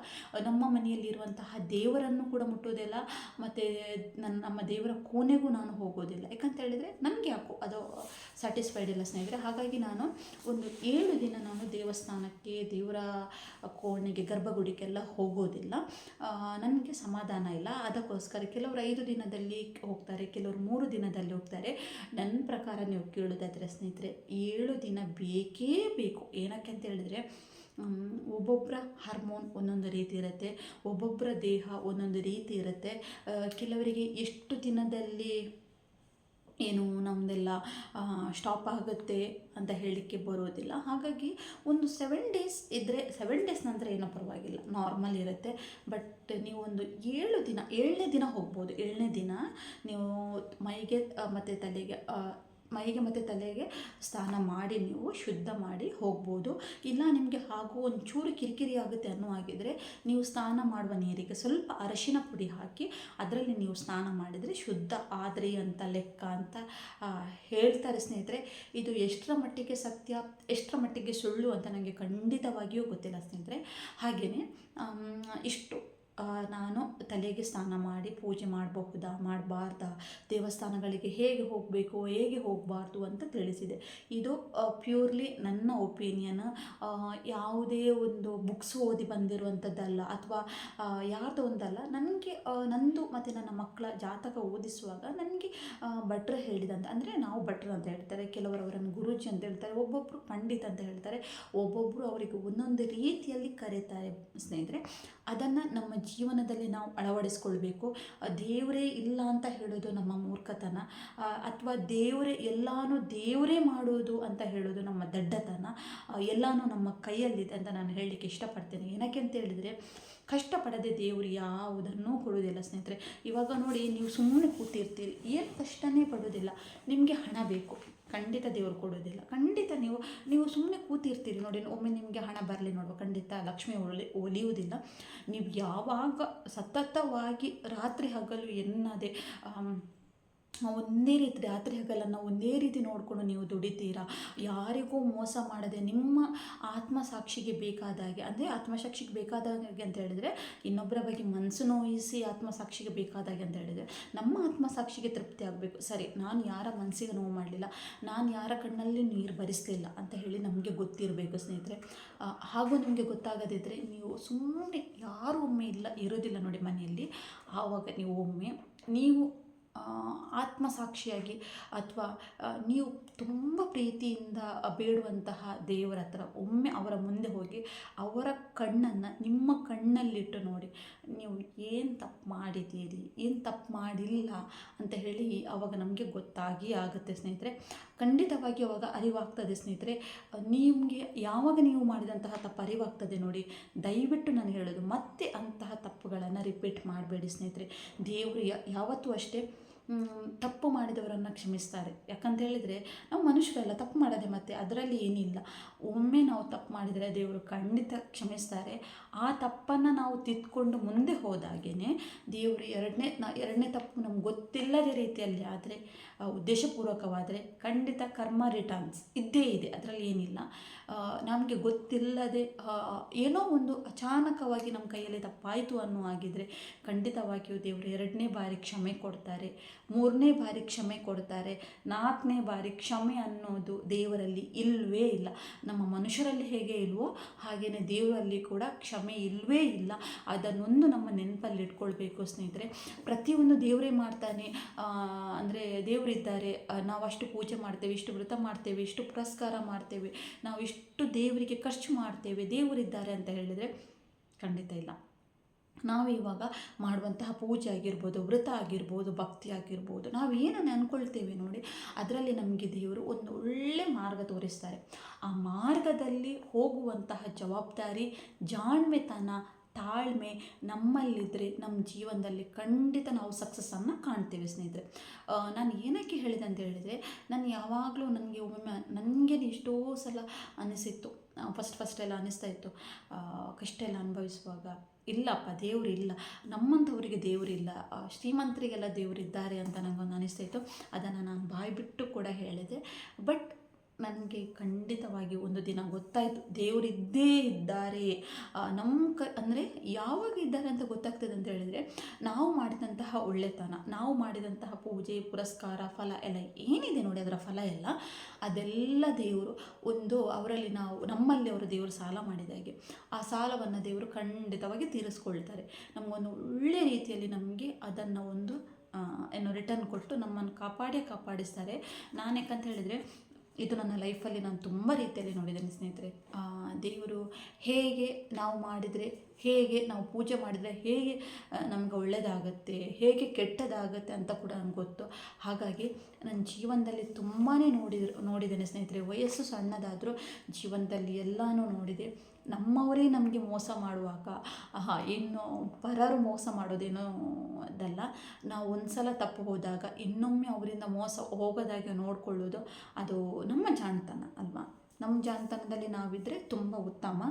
ನಮ್ಮ ಮನೆಯಲ್ಲಿರುವಂತಹ ದೇವರನ್ನು ಕೂಡ ಮುಟ್ಟೋದಿಲ್ಲ. ಮತ್ತು ನನ್ನ, ನಮ್ಮ ದೇವರ ಕೋಣೆಗೂ ನಾನು ಹೋಗೋದಿಲ್ಲ. ಯಾಕಂತ ಹೇಳಿದರೆ ನನಗೆ ಯಾಕೋ ಅದು ಸ್ಯಾಟಿಸ್ಫೈಡ್ ಇಲ್ಲ ಸ್ನೇಹಿತರೆ. ಹಾಗಾಗಿ ನಾನು ಒಂದು ಏಳು ದಿನ ನಾನು ದೇವಸ್ಥಾನಕ್ಕೆ, ದೇವರ ಕೋಣೆಗೆ, ಗರ್ಭಗುಡಿಗೆಲ್ಲ ಹೋಗೋದಿಲ್ಲ. ನನಗೆ ಸಮಾಧಾನ ಇಲ್ಲ. ಅದಕ್ಕೋಸ್ಕರ ಕೆಲವರು ಐದು ದಿನದಲ್ಲಿ ಹೋಗ್ತಾರೆ, ಕೆಲವರು ಮೂರು ದಿನದಲ್ಲಿ ಹೋಗ್ತಾರೆ. ನನ್ನ ಪ್ರಕಾರ ನೀವು ಕೇಳೋದಾದರೆ ಸ್ನೇಹಿತರೆ, ಏಳು ದಿನ ಬೇಕೇ ಬೇಕು. ಏನಕ್ಕೆ ಅಂತ ಹೇಳಿದ್ರೆ ಒಬ್ಬೊಬ್ಬರ ಹಾರ್ಮೋನ್ ಒಂದೊಂದು ರೀತಿ ಇರುತ್ತೆ ಒಬ್ಬೊಬ್ಬರ ದೇಹ ಒಂದೊಂದು ರೀತಿ ಇರುತ್ತೆ. ಕೆಲವರಿಗೆ ಎಷ್ಟು ದಿನದಲ್ಲಿ ಏನು ನಮ್ಮದೆಲ್ಲ ಸ್ಟಾಪ್ ಆಗುತ್ತೆ ಅಂತ ಹೇಳಲಿಕ್ಕೆ ಬರೋದಿಲ್ಲ. ಹಾಗಾಗಿ ಒಂದು ಸೆವೆನ್ ಡೇಸ್ ಇದ್ದರೆ ಸೆವೆನ್ ಡೇಸ್ ನಂತರ ಏನೋ ಪರವಾಗಿಲ್ಲ. ನಾರ್ಮಲ್ ಇರುತ್ತೆ. ಬಟ್ ನೀವು ಒಂದು ಏಳು ದಿನ, ಏಳನೇ ದಿನ ಹೋಗ್ಬೋದು. ಏಳನೇ ದಿನ ನೀವು ಮೈಗೆ ಮತ್ತು ತಲೆಗೆ ಮೈಗೆ ಮತ್ತು ತಲೆಗೆ ಸ್ನಾನ ಮಾಡಿ ನೀವು ಶುದ್ಧ ಮಾಡಿ ಹೋಗ್ಬೋದು. ಇಲ್ಲ ನಿಮಗೆ ಹಾಗೂ ಒಂಚೂರು ಕಿರಿಕಿರಿ ಆಗುತ್ತೆ ಅನ್ನೋ ಹಾಗಿದ್ರೆ ನೀವು ಸ್ನಾನ ಮಾಡುವ ನೀರಿಗೆ ಸ್ವಲ್ಪ ಅರಶಿನ ಪುಡಿ ಹಾಕಿ ಅದರಲ್ಲಿ ನೀವು ಸ್ನಾನ ಮಾಡಿದರೆ ಶುದ್ಧ ಆದ್ರಿ ಅಂತ ಲೆಕ್ಕ ಅಂತ ಹೇಳ್ತಾರೆ ಸ್ನೇಹಿತರೆ. ಇದು ಎಷ್ಟರ ಮಟ್ಟಿಗೆ ಸತ್ಯ, ಎಷ್ಟರ ಮಟ್ಟಿಗೆ ಸುಳ್ಳು ಅಂತ ನನಗೆ ಖಂಡಿತವಾಗಿಯೂ ಗೊತ್ತಿಲ್ಲ ಸ್ನೇಹಿತರೆ. ಹಾಗೆಯೇ ಇಷ್ಟು. ನಾನು ತಲೆಗೆ ಸ್ನಾನ ಮಾಡಿ ಪೂಜೆ ಮಾಡಬಹುದಾ, ಮಾಡಬಾರ್ದಾ, ದೇವಸ್ಥಾನಗಳಿಗೆ ಹೇಗೆ ಹೋಗಬೇಕು, ಹೇಗೆ ಹೋಗಬಾರ್ದು ಅಂತ ತಿಳಿಸಿದೆ. ಇದು ಪ್ಯೂರ್ಲಿ ನನ್ನ ಒಪಿನಿಯನ್ ಯಾವುದೇ ಒಂದು ಬುಕ್ಸ್ ಓದಿ ಬಂದಿರುವಂಥದ್ದಲ್ಲ ಅಥವಾ ಯಾರ್ದು ಒಂದಲ್ಲ, ನನಗೆ ನಂದು ಮತ್ತು ನನ್ನ ಮಕ್ಕಳ ಜಾತಕ ಓದಿಸುವಾಗ ನನಗೆ ಭಟ್ರ ಹೇಳಿದಂತ, ಅಂದರೆ ನಾವು ಭಟ್ರು ಅಂತ ಹೇಳ್ತಾರೆ ಕೆಲವರು ಅವರನ್ನು ಗುರುಜಿ ಅಂತ ಹೇಳ್ತಾರೆ ಒಬ್ಬೊಬ್ಬರು ಪಂಡಿತ್ ಅಂತ ಹೇಳ್ತಾರೆ ಒಬ್ಬೊಬ್ಬರು ಅವರಿಗೆ ಒಂದೊಂದು ರೀತಿಯಲ್ಲಿ ಕರೀತಾರೆ ಸ್ನೇಹಿತರೆ. ಅದನ್ನು ನಮ್ಮ ಜೀವನದಲ್ಲಿ ನಾವು ಅಳವಡಿಸ್ಕೊಳ್ಬೇಕು. ದೇವರೇ ಇಲ್ಲ ಅಂತ ಹೇಳೋದು ನಮ್ಮ ಮೂರ್ಖತನ. ಅಥವಾ ದೇವರೇ, ಎಲ್ಲಾನು ದೇವರೇ ಮಾಡೋದು ಅಂತ ಹೇಳೋದು ನಮ್ಮ ದಡ್ಡತನ. ಎಲ್ಲಾನು ನಮ್ಮ ಕೈಯಲ್ಲಿದೆ ಅಂತ ನಾನು ಹೇಳಲಿಕ್ಕೆ ಇಷ್ಟಪಡ್ತೇನೆ. ಏನಕ್ಕೆ ಅಂತ ಹೇಳಿದರೆ, ಕಷ್ಟಪಡದೆ ದೇವರು ಯಾವುದನ್ನೂ ಕೊಡೋದಿಲ್ಲ ಸ್ನೇಹಿತರೆ. ಇವಾಗ ನೋಡಿ, ನೀವು ಸುಮ್ಮನೆ ಕೂತಿರ್ತೀರಿ, ಏನು ಕಷ್ಟನೇ ಪಡೋದಿಲ್ಲ ನಿಮಗೆ ಹಣ ಬೇಕು. ಖಂಡಿತ ದೇವರು ಕೊಡೋದಿಲ್ಲ. ಖಂಡಿತ ನೀವು ನೀವು ಸುಮ್ಮನೆ ಕೂತಿರ್ತೀರಿ ನೋಡಿ, ಒಮ್ಮೆ ನಿಮಗೆ ಹಣ ಬರಲಿ ನೋಡುವ. ಖಂಡಿತ ಲಕ್ಷ್ಮಿ ಒಲಿ ಒಲಿಯುವುದಿಲ್ಲ. ನೀವು ಯಾವಾಗ ಸತತವಾಗಿ ರಾತ್ರಿ ಹಗಲು ಎನ್ನದೆ ಒಂದೇ ರೀತಿ ರಾತ್ರಿ ಹಗಲನ್ನು ಒಂದೇ ರೀತಿ ನೋಡಿಕೊಂಡು ನೀವು ದುಡಿತೀರಾ? ಯಾರಿಗೂ ಮೋಸ ಮಾಡದೆ ನಿಮ್ಮ ಆತ್ಮಸಾಕ್ಷಿಗೆ ಬೇಕಾದಾಗೆ, ಅಂದರೆ ಆತ್ಮಸಾಕ್ಷಿಗೆ ಬೇಕಾದಾಗೆ ಅಂತ ಹೇಳಿದರೆ, ಇನ್ನೊಬ್ಬರ ಬಗ್ಗೆ ಮನಸ್ಸು ನೋಯಿಸಿ ಆತ್ಮಸಾಕ್ಷಿಗೆ ಬೇಕಾದಾಗೆ ಅಂತ ಹೇಳಿದರೆ, ನಮ್ಮ ಆತ್ಮಸಾಕ್ಷಿಗೆ ತೃಪ್ತಿ ಆಗಬೇಕು. ಸರಿ, ನಾನು ಯಾರ ಮನಸ್ಸಿಗೆ ನೋವು ಮಾಡಲಿಲ್ಲ, ನಾನು ಯಾರ ಕಣ್ಣಲ್ಲಿ ನೀರು ಭರಿಸಲಿಲ್ಲ ಅಂತ ಹೇಳಿ ನಮಗೆ ಗೊತ್ತಿರಬೇಕು ಸ್ನೇಹಿತರೆ. ಹಾಗೂ ನಿಮಗೆ ಗೊತ್ತಾಗದಿದ್ದರೆ ನೀವು ಸುಮ್ಮನೆ ಯಾರು ಒಮ್ಮೆ ಇಲ್ಲ ಇರೋದಿಲ್ಲ ನೋಡಿ ಮನೆಯಲ್ಲಿ. ಆವಾಗ ನೀವು ಒಮ್ಮೆ, ನೀವು ಆತ್ಮಸಾಕ್ಷಿಯಾಗಿ ಅಥವಾ ನೀವು ತುಂಬ ಪ್ರೀತಿಯಿಂದ ಬೇಡುವಂತಹ ದೇವರ ಹತ್ರ ಒಮ್ಮೆ ಅವರ ಮುಂದೆ ಹೋಗಿ ಅವರ ಕಣ್ಣನ್ನು ನಿಮ್ಮ ಕಣ್ಣಲ್ಲಿಟ್ಟು ನೋಡಿ, ನೀವು ಏನು ತಪ್ಪು ಮಾಡಿದ್ದೀರಿ, ಏನು ತಪ್ಪು ಮಾಡಿಲ್ಲ ಅಂತ ಹೇಳಿ ಅವಾಗ ನಮಗೆ ಗೊತ್ತಾಗಿ ಆಗುತ್ತೆ ಸ್ನೇಹಿತರೆ. ಖಂಡಿತವಾಗಿ ಅವಾಗ ಅರಿವಾಗ್ತದೆ ಸ್ನೇಹಿತರೆ. ನಿಮಗೆ ಯಾವಾಗ ನೀವು ಮಾಡಿದಂತಹ ತಪ್ಪು ಅರಿವಾಗ್ತದೆ ನೋಡಿ, ದಯವಿಟ್ಟು ನಾನು ಹೇಳೋದು, ಮತ್ತೆ ಅಂತಹ ತಪ್ಪುಗಳನ್ನು ರಿಪೀಟ್ ಮಾಡಬೇಡಿ ಸ್ನೇಹಿತರೆ. ದೇವರು ಯಾವತ್ತೂ ಅಷ್ಟೇ ತಪ್ಪು ಮಾಡಿದವರನ್ನು ಕ್ಷಮಿಸ್ತಾರೆ. ಯಾಕಂತ ಹೇಳಿದರೆ ನಾವು ಮನುಷ್ಯರಲ್ಲ, ತಪ್ಪು ಮಾಡದೆ ಮತ್ತೆ ಅದರಲ್ಲಿ ಏನಿಲ್ಲ. ಒಮ್ಮೆ ನಾವು ತಪ್ಪು ಮಾಡಿದರೆ ದೇವರು ಖಂಡಿತ ಕ್ಷಮಿಸ್ತಾರೆ. ಆ ತಪ್ಪನ್ನು ನಾವು ತಿದ್ಕೊಂಡು ಮುಂದೆ ಹೋದಾಗೇ ದೇವರು ಎರಡನೇ ನಾ, ಎರಡನೇ ತಪ್ಪು ನಮ್ಗೆ ಗೊತ್ತಿಲ್ಲದ ರೀತಿಯಲ್ಲಿ ಆದರೆ ಉದ್ದೇಶಪೂರ್ವಕವಾದರೆ ಖಂಡಿತ ಕರ್ಮ ರಿಟರ್ನ್ಸ್ ಇದ್ದೇ ಇದೆ, ಅದರಲ್ಲಿ ಏನಿಲ್ಲ. ನಮಗೆ ಗೊತ್ತಿಲ್ಲದೆ ಏನೋ ಒಂದು ಅಚಾನಕವಾಗಿ ನಮ್ಮ ಕೈಯಲ್ಲಿ ತಪ್ಪಾಯಿತು ಅನ್ನೋ ಆಗಿದ್ದರೆ ಖಂಡಿತವಾಗಿಯೂ ದೇವರು ಎರಡನೇ ಬಾರಿ ಕ್ಷಮೆ ಕೊಡ್ತಾರೆ. ಮೂರನೇ ಬಾರಿ ಕ್ಷಮೆ ಕೊಡ್ತಾರೆ. ನಾಲ್ಕನೇ ಬಾರಿ ಕ್ಷಮೆ ಅನ್ನೋದು ದೇವರಲ್ಲಿ ಇಲ್ಲವೇ ಇಲ್ಲ. ನಮ್ಮ ಮನುಷ್ಯರಲ್ಲಿ ಹೇಗೆ ಇಲ್ವೋ ಹಾಗೆಯೇ ದೇವರಲ್ಲಿ ಕೂಡ ಕ್ಷಮೆ ಇಲ್ಲವೇ ಇಲ್ಲ. ಅದನ್ನೊಂದು ನಮ್ಮ ನೆನಪಲ್ಲಿ ಇಟ್ಕೊಳ್ಬೇಕು ಸ್ನೇಹಿತರೆ. ಪ್ರತಿಯೊಂದು ದೇವರೇ ಮಾಡ್ತಾನೆ. ಅಂದರೆ ದೇವರಿದ್ದಾರೆ ನಾವು ಅಷ್ಟು ಪೂಜೆ ಮಾಡ್ತೇವೆ, ಇಷ್ಟು ವ್ರತ ಮಾಡ್ತೇವೆ, ಇಷ್ಟು ಪುರಸ್ಕಾರ ಮಾಡ್ತೇವೆ, ನಾವು ಇಷ್ಟು ದೇವರಿಗೆ ಖರ್ಚು ಮಾಡ್ತೇವೆ, ದೇವರಿದ್ದಾರೆ ಅಂತ ಹೇಳಿದರೆ ಖಂಡಿತ ಇಲ್ಲ. ನಾವು ಇವಾಗ ಮಾಡುವಂತಹ ಪೂಜೆ ಆಗಿರ್ಬೋದು, ವ್ರತ ಆಗಿರ್ಬೋದು, ಭಕ್ತಿ ಆಗಿರ್ಬೋದು, ನಾವು ಏನನ್ನು ಅಂದ್ಕೊಳ್ತೇವೆ ನೋಡಿ, ಅದರಲ್ಲಿ ನಮಗೆ ದೇವರು ಒಂದು ಒಳ್ಳೆ ಮಾರ್ಗ ತೋರಿಸ್ತಾರೆ. ಆ ಮಾರ್ಗದಲ್ಲಿ ಹೋಗುವಂತಹ ಜವಾಬ್ದಾರಿ, ಜಾಣ್ಮೆತನ ತಾಳ್ಮೆ ನಮ್ಮಲ್ಲಿದ್ದರೆ ನಮ್ಮ ಜೀವನದಲ್ಲಿ ಖಂಡಿತ ನಾವು ಸಕ್ಸಸ್ಸನ್ನು ಕಾಣ್ತೇವೆ ಸ್ನೇಹಿತರೆ. ನಾನು ಏನಕ್ಕೆ ಹೇಳಿದೆ ಅಂತ ಹೇಳಿದರೆ, ನಾನು ಯಾವಾಗಲೂ ನನಗೆ ಒಮ್ಮೊಮ್ಮೆ, ನನಗೆ ಎಷ್ಟೋ ಸಲ ಅನಿಸಿತ್ತು. ಫಸ್ಟ್ ಫಸ್ಟ್ ಎಲ್ಲ ಅನಿಸ್ತಾ ಇತ್ತು. ಕಷ್ಟ ಎಲ್ಲ ಅನುಭವಿಸುವಾಗ, ಇಲ್ಲಪ್ಪ, ದೇವರು ಇಲ್ಲ. ನಮ್ಮಂಥವರಿಗೆ ದೇವರಿಲ್ಲ ಶ್ರೀಮಂತರಿಗೆಲ್ಲ ದೇವರಿದ್ದಾರೆ ಅಂತ ನನಗೊಂದು ಅನಿಸ್ತಾ ಇತ್ತು. ಅದನ್ನು ನಾನು ಬಾಯ್ಬಿಟ್ಟು ಕೂಡ ಹೇಳಿದೆ. ಬಟ್ ನನಗೆ ಖಂಡಿತವಾಗಿ ಒಂದು ದಿನ ಗೊತ್ತಾಯಿತು. ದೇವರಿದ್ದೇ ಇದ್ದಾರೆ. ನಮ್ಮ ಕ, ಅಂದರೆ ಯಾವಾಗ ಇದ್ದಾರೆ ಅಂತ ಗೊತ್ತಾಗ್ತದೆ ಅಂತ ಹೇಳಿದರೆ, ನಾವು ಮಾಡಿದಂತಹ ಒಳ್ಳೆತನ, ನಾವು ಮಾಡಿದಂತಹ ಪೂಜೆ, ಪುರಸ್ಕಾರ, ಫಲ ಎಲ್ಲ ಏನಿದೆ ನೋಡಿ ಅದರ ಫಲ ಎಲ್ಲ, ಅದೆಲ್ಲ ದೇವರು ಒಂದು ಅವರಲ್ಲಿ ನಾವು, ನಮ್ಮಲ್ಲಿ ಅವರು ದೇವರು ಸಾಲ ಮಾಡಿದಾಗೆ ಆ ಸಾಲವನ್ನು ದೇವರು ಖಂಡಿತವಾಗಿ ತೀರಿಸ್ಕೊಳ್ತಾರೆ. ನಮಗೊಂದು ಒಳ್ಳೆ ರೀತಿಯಲ್ಲಿ ನಮಗೆ ಅದನ್ನು ಒಂದು ಏನು ರಿಟರ್ನ್ ಕೊಟ್ಟು ನಮ್ಮನ್ನು ಕಾಪಾಡೇ ಕಾಪಾಡಿಸ್ತಾರೆ. ನಾನು ಯಾಕಂತ ಹೇಳಿದರೆ ಇದು ನನ್ನ ಲೈಫಲ್ಲಿ ನಾನು ತುಂಬ ರೀತಿಯಲ್ಲಿ ನೋಡಿದ್ದೇನೆ ಸ್ನೇಹಿತರೆ. ದೇವರು ಹೇಗೆ ನಾವು ಮಾಡಿದರೆ, ಹೇಗೆ ನಾವು ಪೂಜೆ ಮಾಡಿದರೆ, ಹೇಗೆ ನಮಗೆ ಒಳ್ಳೆಯದಾಗತ್ತೆ, ಹೇಗೆ ಕೆಟ್ಟದಾಗತ್ತೆ ಅಂತ ಕೂಡ ನನಗೆ ಗೊತ್ತು. ಹಾಗಾಗಿ ನನ್ನ ಜೀವನದಲ್ಲಿ ತುಂಬಾ ನೋಡಿದ್ರು, ನೋಡಿದ್ದೇನೆ ಸ್ನೇಹಿತರೆ. ವಯಸ್ಸು ಸಣ್ಣದಾದರೂ ಜೀವನದಲ್ಲಿ ಎಲ್ಲನೂ ನೋಡಿದೆ. ನಮ್ಮವರೇ ನಮಗೆ ಮೋಸ ಮಾಡುವಾಗ ಇನ್ನು ಪರರು ಮೋಸ ಮಾಡೋದೇನೋ ಅದಲ್ಲ. ನಾವು ಒಂದು ಸಲ ತಪ್ಪು ಹೋದಾಗ, ಇನ್ನೊಮ್ಮೆ ಅವರಿಂದ ಮೋಸ ಹೋಗೋದಾಗೆ ನೋಡಿಕೊಳ್ಳೋದು ಅದು ನಮ್ಮ ಜಾಣತನ ಅಲ್ವಾ? ನಮ್ಮ ಜಾಣತನದಲ್ಲಿ ನಾವಿದ್ದರೆ ತುಂಬ ಉತ್ತಮ.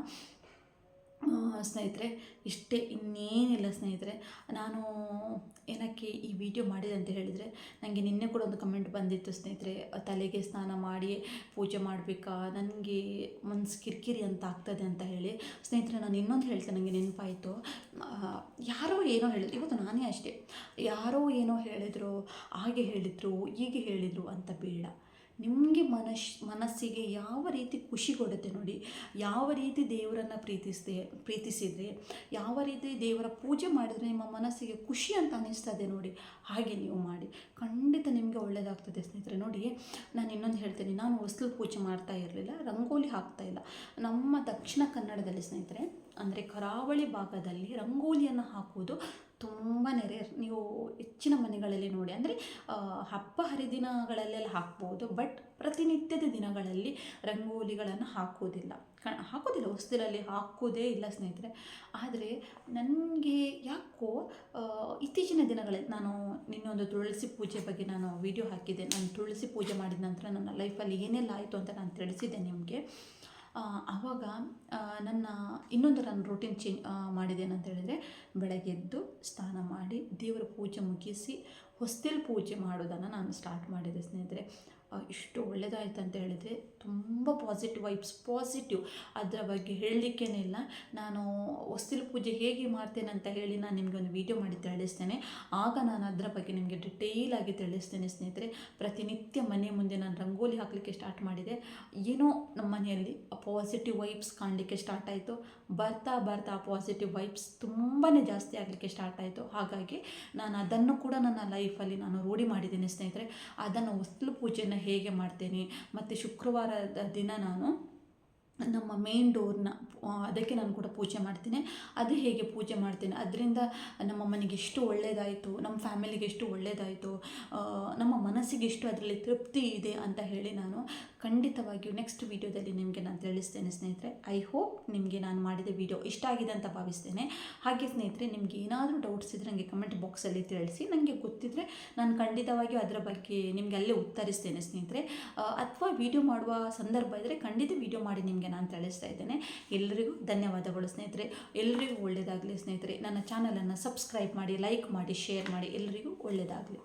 ಸ್ನೇಹಿತರೆ, ಇಷ್ಟೇ ಇನ್ನೇನಿಲ್ಲ ಸ್ನೇಹಿತರೆ. ನಾನು ಏನಕ್ಕೆ ಈ ವಿಡಿಯೋ ಮಾಡಿದೆ ಅಂತ ಹೇಳಿದರೆ ನನಗೆ ನಿನ್ನೆ ಕೂಡ ಒಂದು ಕಮೆಂಟ್ ಬಂದಿತ್ತು ಸ್ನೇಹಿತರೆ. ತಲೆಗೆ ಸ್ನಾನ ಮಾಡಿ, ಪೂಜೆ ಮಾಡಬೇಕಾ, ನನಗೆ ಮನ್ಸು ಕಿರಿಕಿರಿ ಅಂತ ಆಗ್ತದೆ ಅಂತ ಹೇಳಿ. ಸ್ನೇಹಿತರೆ, ನಾನು ಇನ್ನೊಂದು ಹೇಳ್ತೇನೆ ನನಗೆ ನೆನಪಾಯಿತು. ಯಾರೋ ಏನೋ ಹೇಳಿದ್ರು, ಇವತ್ತು ನಾನೇ ಅಷ್ಟೇ. ಯಾರೋ ಏನೋ ಹೇಳಿದರು, ಹಾಗೆ ಹೇಳಿದರು, ಹೀಗೆ ಹೇಳಿದರು ಅಂತ ಬೇಡ. ನಿಮಗೆ ಮನಶ್, ಮನಸ್ಸಿಗೆ ಯಾವ ರೀತಿ ಖುಷಿ ಕೊಡುತ್ತೆ ನೋಡಿ. ಯಾವ ರೀತಿ ದೇವರನ್ನು ಪ್ರೀತಿಸಿದೆ, ಪ್ರೀತಿಸಿದರೆ, ಯಾವ ರೀತಿ ದೇವರ ಪೂಜೆ ಮಾಡಿದರೆ ನಿಮ್ಮ ಮನಸ್ಸಿಗೆ ಖುಷಿ ಅಂತ ಅನ್ನಿಸ್ತದೆ ನೋಡಿ. ಹಾಗೆ ನೀವು ಮಾಡಿ. ಖಂಡಿತ ನಿಮಗೆ ಒಳ್ಳೆಯದಾಗ್ತದೆ ಸ್ನೇಹಿತರೆ. ನೋಡಿ, ನಾನು ಇನ್ನೊಂದು ಹೇಳ್ತೇನೆ. ನಾನು ಹೊಸಲು ಪೂಜೆ ಮಾಡ್ತಾ ಇರಲಿಲ್ಲ, ರಂಗೋಲಿ ಹಾಕ್ತಾ ಇಲ್ಲ. ನಮ್ಮ ದಕ್ಷಿಣ ಕನ್ನಡದಲ್ಲಿ ಸ್ನೇಹಿತರೆ, ಅಂದರೆ ಕರಾವಳಿ ಭಾಗದಲ್ಲಿ ರಂಗೋಲಿಯನ್ನು ಹಾಕುವುದು ತುಂಬ ನೆರೆ ನೀವು ಹೆಚ್ಚಿನ ಮನೆಗಳಲ್ಲಿ ನೋಡಿ, ಅಂದರೆ ಹಬ್ಬ ಹರಿದಿನಗಳಲ್ಲೆಲ್ಲ ಹಾಕ್ಬೋದು ಬಟ್ ಪ್ರತಿನಿತ್ಯದ ದಿನಗಳಲ್ಲಿ ರಂಗೋಲಿಗಳನ್ನು ಹಾಕೋದಿಲ್ಲ. ಹಾಕೋದಿಲ್ಲ ಹೊಸದಲ್ಲಿ ಹಾಕೋದೇ ಇಲ್ಲ ಸ್ನೇಹಿತರೆ. ಆದರೆ ನನಗೆ ಯಾಕೋ ಇತ್ತೀಚಿನ ದಿನಗಳಲ್ಲಿ ನಾನು ನಿನ್ನೊಂದು ತುಳಸಿ ಪೂಜೆ ಬಗ್ಗೆ ನಾನು ವಿಡಿಯೋ ಹಾಕಿದ್ದೆ. ನಾನು ತುಳಸಿ ಪೂಜೆ ಮಾಡಿದ ನಂತರ ನನ್ನ ಲೈಫಲ್ಲಿ ಏನೆಲ್ಲ ಆಯಿತು ಅಂತ ನಾನು ತಿಳಿಸಿದ್ದೆ ನಿಮಗೆ. ಆವಾಗ ನನ್ನ ಇನ್ನೊಂದು ನಾನು ರೂಟೀನ್ ಚೇಂಜ್ ಮಾಡಿದ್ದೇನಂತ ಹೇಳಿದರೆ, ಬೆಳಗ್ಗೆ ಎದ್ದು ಸ್ನಾನ ಮಾಡಿ ದೇವರ ಪೂಜೆ ಮುಗಿಸಿ ಹೊಸ್ತಿಲ್ ಪೂಜೆ ಮಾಡೋದನ್ನು ನಾನು ಸ್ಟಾರ್ಟ್ ಮಾಡಿದೆ ಸ್ನೇಹಿತರೆ. ಇಷ್ಟು ಒಳ್ಳೆಯದಾಯ್ತು ಅಂತ ಹೇಳಿದರೆ ತುಂಬ ಪಾಸಿಟಿವ್ ವೈಬ್ಸ್ ಪಾಸಿಟಿವ್ ಅದರ ಬಗ್ಗೆ ಹೇಳಲಿಕ್ಕೇನೆ ಇಲ್ಲ. ನಾನು ಹೊಸ್ತಿಲು ಪೂಜೆ ಹೇಗೆ ಮಾಡ್ತೇನೆ ಅಂತ ಹೇಳಿ ನಾನು ನಿಮಗೆ ಒಂದು ವಿಡಿಯೋ ಮಾಡಿ ತಿಳಿಸ್ತೇನೆ. ಆಗ ನಾನು ಅದರ ಬಗ್ಗೆ ನಿಮಗೆ ಡಿಟೇಲ್ ಆಗಿ ತಿಳಿಸ್ತೇನೆ ಸ್ನೇಹಿತರೆ. ಪ್ರತಿನಿತ್ಯ ಮನೆ ಮುಂದೆ ನಾನು ರಂಗೋಲಿ ಹಾಕಲಿಕ್ಕೆ ಸ್ಟಾರ್ಟ್ ಮಾಡಿದೆ. ಏನೋ ನಮ್ಮ ಮನೆಯಲ್ಲಿ ಪಾಸಿಟಿವ್ ವೈಬ್ಸ್ ಕಾಣಲಿಕ್ಕೆ ಸ್ಟಾರ್ಟ್ ಆಯಿತು. ಬರ್ತಾ ಬರ್ತಾ ಪಾಸಿಟಿವ್ ವೈಬ್ಸ್ ತುಂಬಾ ಜಾಸ್ತಿ ಆಗಲಿಕ್ಕೆ ಸ್ಟಾರ್ಟ್ ಆಯಿತು. ಹಾಗಾಗಿ ನಾನು ಅದನ್ನು ಕೂಡ ನನ್ನ ಲೈಫಲ್ಲಿ ನಾನು ರೂಢಿ ಮಾಡಿದ್ದೇನೆ ಸ್ನೇಹಿತರೆ. ಅದನ್ನು ಹೊಸ್ತಿಲು ಪೂಜೆಯನ್ನು ಹೇಗೆ ಮಾಡ್ತೇನೆ ಮತ್ತು ಶುಕ್ರವಾರದ ದಿನ ನಾನು ನಮ್ಮ ಮೇನ್ ಡೋರ್ನ ಅದಕ್ಕೆ ನಾನು ಕೂಡ ಪೂಜೆ ಮಾಡ್ತೀನಿ. ಅದು ಹೇಗೆ ಪೂಜೆ ಮಾಡ್ತೇನೆ? ಅದರಿಂದ ನಮ್ಮ ಮನೆಗೆ ಎಷ್ಟು ಒಳ್ಳೆಯದಾಯಿತು ನಮ್ಮ ಫ್ಯಾಮಿಲಿಗೆ ಎಷ್ಟು ಒಳ್ಳೆಯದಾಯಿತು ನಮ್ಮ ಮನಸ್ಸಿಗೆ ಎಷ್ಟು ಅದರಲ್ಲಿ ತೃಪ್ತಿ ಇದೆ ಅಂತ ಹೇಳಿ ನಾನು ಖಂಡಿತವಾಗಿಯೂ ನೆಕ್ಸ್ಟ್ ವೀಡಿಯೋದಲ್ಲಿ ನಿಮಗೆ ನಾನು ತಿಳಿಸ್ತೇನೆ ಸ್ನೇಹಿತರೆ. ಐ ಹೋಪ್ ನಿಮಗೆ ನಾನು ಮಾಡಿದ ವಿಡಿಯೋ ಇಷ್ಟ ಆಗಿದೆ ಅಂತ ಭಾವಿಸ್ತೇನೆ. ಹಾಗೆ ಸ್ನೇಹಿತರೆ, ನಿಮಗೆ ಏನಾದರೂ ಡೌಟ್ಸ್ ಇದ್ದರೆ ನನಗೆ ಕಮೆಂಟ್ ಬಾಕ್ಸಲ್ಲಿ ತಿಳಿಸಿ. ನನಗೆ ಗೊತ್ತಿದ್ದರೆ ನಾನು ಖಂಡಿತವಾಗಿಯೂ ಅದರ ಬಗ್ಗೆ ನಿಮಗೆ ಅಲ್ಲೇ ಉತ್ತರಿಸ್ತೇನೆ ಸ್ನೇಹಿತರೆ. ಅಥವಾ ವಿಡಿಯೋ ಮಾಡುವ ಸಂದರ್ಭ ಇದ್ದರೆ ಖಂಡಿತ ವೀಡಿಯೋ ಮಾಡಿ ನಿಮಗೆ ನಾನು ತಿಳಿಸ್ತಾ ಇದ್ದೇನೆ. ಎಲ್ಲರಿಗೂ ಧನ್ಯವಾದಗಳು ಸ್ನೇಹಿತರೆ. ಎಲ್ಲರಿಗೂ ಒಳ್ಳೆಯದಾಗಲಿ ಸ್ನೇಹಿತರೆ. ನನ್ನ ಚಾನಲನ್ನು ಸಬ್ಸ್ಕ್ರೈಬ್ ಮಾಡಿ ಲೈಕ್ ಮಾಡಿ ಶೇರ್ ಮಾಡಿ. ಎಲ್ಲರಿಗೂ ಒಳ್ಳೆಯದಾಗಲಿ